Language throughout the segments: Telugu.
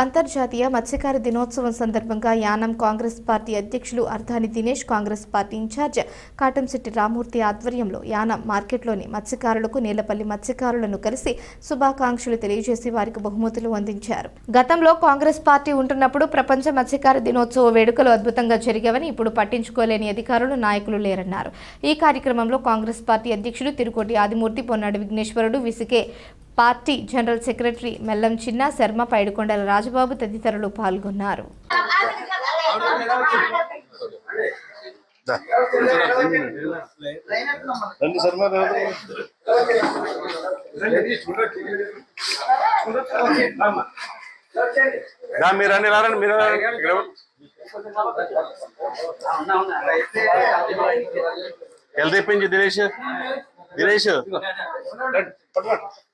అంతర్జాతీయ మత్స్యకార దినోత్సవం సందర్భంగా యానం కాంగ్రెస్ పార్టీ అధ్యక్షులు అర్ధాని దినేష్ కాంగ్రెస్ పార్టీ ఇన్ఛార్జ్ కాటంశెట్టి రామూర్తి ఆధ్వర్యంలో యానం మార్కెట్లోని మత్స్యకారులకు నీలపల్లి మత్స్యకారులను కలిసి శుభాకాంక్షలు తెలియజేసి వారికి బహుమతులు అందించారు. గతంలో కాంగ్రెస్ పార్టీ ఉంటున్నప్పుడు ప్రపంచ మత్స్యకార దినోత్సవ వేడుకలు అద్భుతంగా జరిగావని ఇప్పుడు పట్టించుకోలేని అధికారులు నాయకులు లేరన్నారు. ఈ కార్యక్రమంలో కాంగ్రెస్ పార్టీ అధ్యక్షులు తిరుకోటి ఆదిమూర్తి పొన్నాడు విఘ్నేశ్వరుడు VCK party general secretary Mellam Chinna Sarma Paidikondala Rajababu తదితరులు పాల్గొన్నారు. మీరు తెప్పించి దినేష్ దినేష్.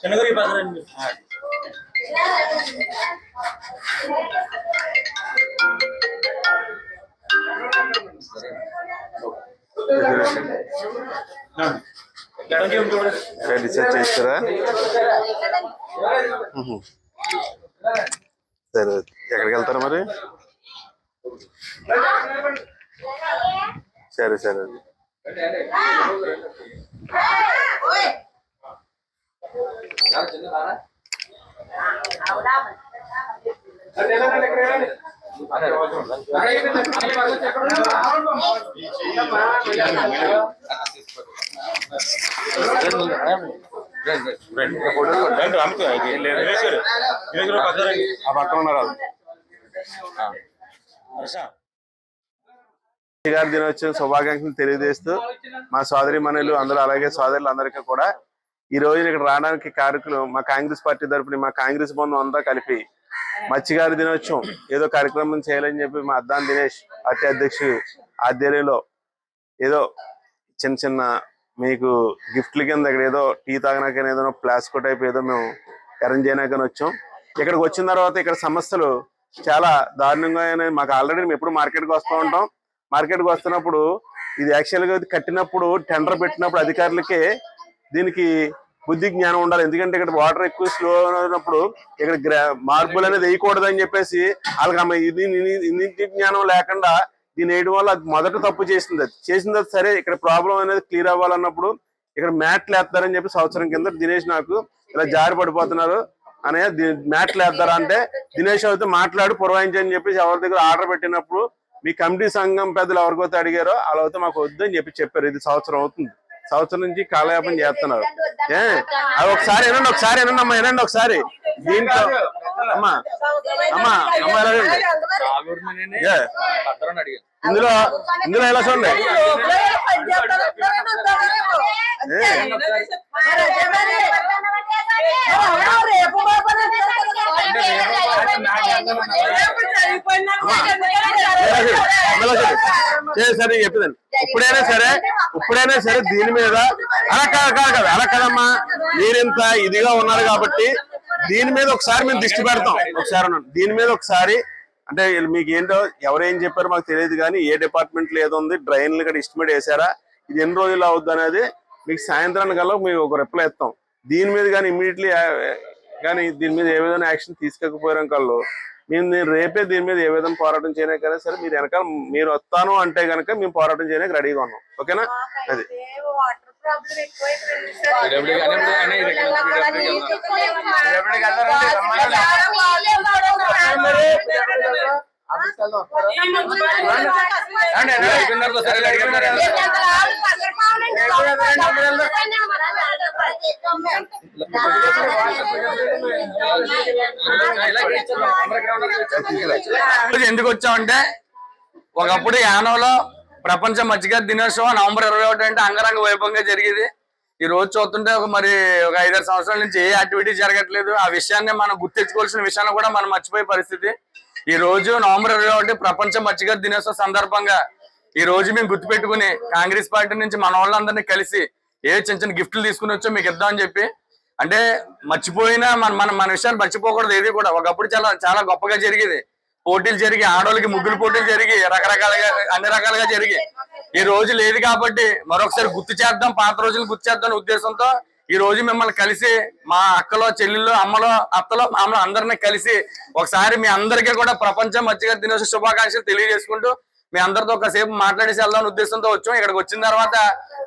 చిన్నగారి పసరండి రీసెర్చ్ చేస్తారా. సరే ఎక్కడికి వెళ్తారా మరి? సరే సరే ఆ పక్కన ఉన్నారు వాళ్ళు. గారి దినోత్సవం శుభాకాంక్షలు తెలియజేస్తూ మా సోదరి మనులు అందరూ అలాగే సోదరులు అందరికీ కూడా ఈ రోజు ఇక్కడ రావడానికి కార్యక్రమం మా కాంగ్రెస్ పార్టీ తరపున మా కాంగ్రెస్ బంధువు అంతా కలిపి మత్స్యగారి దినోత్సవం ఏదో కార్యక్రమం చేయాలని చెప్పి మా అద్దాన్ దినేష్ పార్టీ అధ్యక్షుడు ఆధ్వర్యంలో ఏదో చిన్న చిన్న మీకు గిఫ్ట్ల కింద ఇక్కడ ఏదో టీ తాగినాకని ఏదో ప్లాస్కో టైప్ ఏదో మేము అరేంజ్ చేయడానికని వచ్చాం. ఇక్కడికి వచ్చిన తర్వాత ఇక్కడ సమస్యలు చాలా దారుణంగా మాకు ఆల్రెడీ మేము ఎప్పుడు మార్కెట్కి వస్తూ ఉంటాం. మార్కెట్కి వస్తున్నప్పుడు ఇది యాక్చువల్గా ఇది కట్టినప్పుడు టెండర్ పెట్టినప్పుడు అధికారులకి దీనికి బుద్ధి జ్ఞానం ఉండాలి. ఎందుకంటే ఇక్కడ వాటర్ ఎక్కువ స్లో ఉన్నప్పుడు ఇక్కడ మార్బుల్ అనేది వేయకూడదు అని చెప్పేసి వాళ్ళకి ఇది జ్ఞానం లేకుండా దీని వేయడం వల్ల అది మొదట తప్పు చేసింది. అది చేసింది అది సరే ఇక్కడ ప్రాబ్లం అనేది క్లియర్ అవ్వాలన్నప్పుడు ఇక్కడ మ్యాట్లు వేస్తారని చెప్పి సంవత్సరం కింద దినేష్ నాకు ఇలా జారి పడిపోతున్నారు. అనే మ్యాట్లు వేస్తారా అంటే దినేష్ అయితే మాట్లాడు పురవాయించని చెప్పేసి ఎవరి దగ్గర ఆర్డర్ పెట్టినప్పుడు మీ కమిటీ సంఘం పెద్దలు ఎవరికైతే అడిగారో అలా అయితే మాకు వద్దని చెప్పి చెప్పారు ఇది సంవత్సరం అవుతుంది సంవత్సరం నుంచి కాలయాపన చేస్తున్నారు ఏ అది ఒకసారి వినండి ఒకసారి వినండి అమ్మా వినండి ఒకసారి దీంట్లో అమ్మా అమ్మా అమ్మా ఇందులో ఇందులో ఎలా చూడండి సరే. సరే చెప్పేదండి ఇప్పుడైనా సరే ఇప్పుడైనా సరే దీని మీద అలా కాదు కాదు కదా అలా కదమ్మా. మీరింత ఇదిగా ఉన్నారు కాబట్టి దీని మీద ఒకసారి మేము దిష్టి పెడతాం. ఒకసారి దీని మీద ఒకసారి అంటే వీళ్ళు మీకు ఏంటో ఎవరేం చెప్పారో మాకు తెలియదు కానీ ఏ డిపార్ట్మెంట్ ఏదో ఉంది డ్రైన్లు కూడా ఎస్టిమేట్ వేసారా ఇది ఎన్ని రోజులు అవుద్ది అనేది మీకు సాయంత్రానికి కల్లా మీకు ఒక రిప్లై ఇస్తాం. దీని మీద కానీ ఇమీడియట్లీ కానీ దీని మీద ఏ విధంగా యాక్షన్ తీసుకోకపోయాం కళ్ళు మేము రేపే దీని మీద ఏ విధంగా పోరాటం చేయడానికి కదా సరే మీరు వెనకాల మీరు వస్తాను అంటే కనుక మేము పోరాటం చేయడానికి రెడీగా ఉన్నాం. ఓకేనా? అది. ప్రాబ్లం ఎందుకు వచ్చామంటే ఒకప్పుడు యానంలో ప్రపంచ మజ్జిగ దినోత్సవం నవంబర్ ఇరవై ఒకటి అంటే అంగరంగ వైభవంగా జరిగేది. ఈ రోజు చూస్తుంటే ఒక మరి ఒక ఐదారు సంవత్సరాల నుంచి ఏ యాక్టివిటీ జరగట్లేదు. ఆ విషయాన్ని మనం గుర్తించుకోవాల్సిన విషయాన్ని కూడా మనం మర్చిపోయే పరిస్థితి. ఈ రోజు నవంబర్ ఇరవై ఒకటి ప్రపంచ మత్స్యకార దినోత్సవం సందర్భంగా ఈ రోజు మేము గుర్తుపెట్టుకుని కాంగ్రెస్ పార్టీ నుంచి మన వాళ్ళందరినీ కలిసి ఏ చిన్న చిన్న గిఫ్ట్లు తీసుకుని వచ్చో మీకు ఇద్దామని చెప్పి అంటే మర్చిపోయినా మన మన మన విషయాన్ని మర్చిపోకూడదు ఏది కూడా. ఒకప్పుడు చాలా చాలా గొప్పగా జరిగేది. పోటీలు జరిగి ఆడవాళ్ళకి ముగ్గులు పోటీలు జరిగి రకరకాలుగా అన్ని రకాలుగా జరిగి. ఈ రోజు లేదు కాబట్టి మరొకసారి గుర్తు చేద్దాం పాత రోజులు గుర్తు చేద్దాం ఉద్దేశంతో ఈ రోజు మిమ్మల్ని కలిసి మా అక్కలో చెల్లెల్లో అమ్మలో అత్తలో మామలో అందరినీ కలిసి ఒకసారి మీ అందరికీ కూడా ప్రపంచ మత్స్యకార దినోత్సవ శుభాకాంక్షలు తెలియజేసుకుంటూ మీ అందరితో ఒకసేపు మాట్లాడేసి వెళ్దాం ఉద్దేశంతో వచ్చాం. ఇక్కడికి వచ్చిన తర్వాత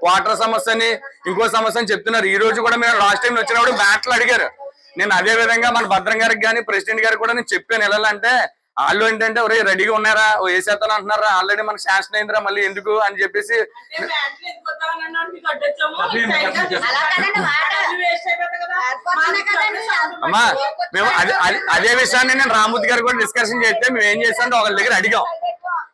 వాటర్ సమస్యని ఇంకో సమస్య అని చెప్తున్నారు. ఈ రోజు కూడా మేము లాస్ట్ టైం వచ్చినప్పుడు బ్యాట్లు అడిగారు. నేను అదే విధంగా మన భద్రం గారికి కానీ ప్రెసిడెంట్ గారికి కూడా నేను చెప్పాను. వెళ్ళాలంటే వాళ్ళు ఏంటంటే ఒరే రెడీగా ఉన్నారా? ఓ వేసేస్తాను అంటున్నారా? ఆల్రెడీ మనకు శాంక్షన్ అయిందిరా మళ్ళీ ఎందుకు? అని చెప్పేసి అమ్మా మేము అదే అదే- అదే విషయాన్ని నేను రామూర్తి గారు కూడా డిస్కషన్ చేస్తే మేము ఏం చేస్తాం ఒకళ్ళ దగ్గర అడిగాం.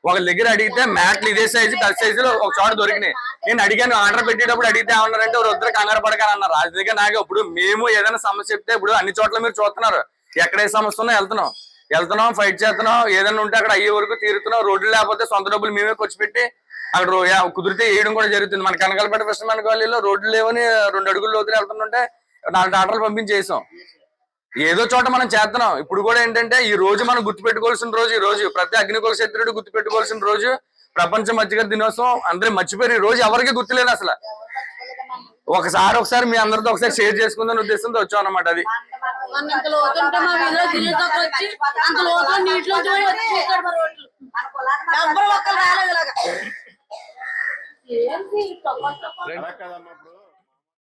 ఒకళ్ళ దగ్గర అడిగితే మ్యాట్లు ఇదే సైజు పెద్ద సైజులో ఒక చోట దొరికినాయి. నేను అడిగాను ఆర్డర్ పెట్టేటప్పుడు అడిగితే ఏమన్నారంటే వద్దరు కంగారు పడగానే అన్నారు. అందుకే నాకు ఇప్పుడు మేము ఏదైనా సమస్య చెప్తే ఇప్పుడు అన్ని చోట్ల మీరు చూస్తున్నారు. ఎక్కడ ఏ సమస్య ఉన్నా వెళ్తున్నాం. వెళ్తున్నాం ఫైట్ చేస్తున్నాం ఏదైనా ఉంటే అక్కడ అయ్యే వరకు తీరుతున్నాం. రోడ్లు లేకపోతే సొంత డబ్బులు మేమే ఖర్చు పెట్టి అక్కడ కుదిరితే వేయడం కూడా జరుగుతుంది. మన కనకాలపేట కృష్ణ కాలనీలో రోడ్లు లేవని రెండు అడుగులు లోతులు వెళ్తుంటే నాలుగు ఆటలు పంపించేసాం. ఏదో చోట మనం చేస్తున్నాం. ఇప్పుడు కూడా ఏంటంటే ఈ రోజు మనం గుర్తుపెట్టుకోవాల్సిన రోజు ఈ రోజు ప్రతి అగ్నికుల శత్రుడు గుర్తుపెట్టుకోవాల్సిన రోజు ప్రపంచ మధ్యగా దినోత్సవం అందరూ మర్చిపోయారు. ఈ రోజు ఎవరికి గుర్తులేదు అసలు. ఒకసారి ఒకసారి మీ అందరితో ఒకసారి షేర్ చేసుకుందని ఉద్దేశంతో వచ్చాం అన్నమాట అది. మన ఇంత లోతుంటే మా వీధిలో తక్కువ వచ్చి అంత లోతులో నీటిలో చూసి వచ్చి చూస్తాడు మరి రోడ్లు ఎవ్వరు ఒక్కరు రాలేదు ఇలాగా కాదమ్మా.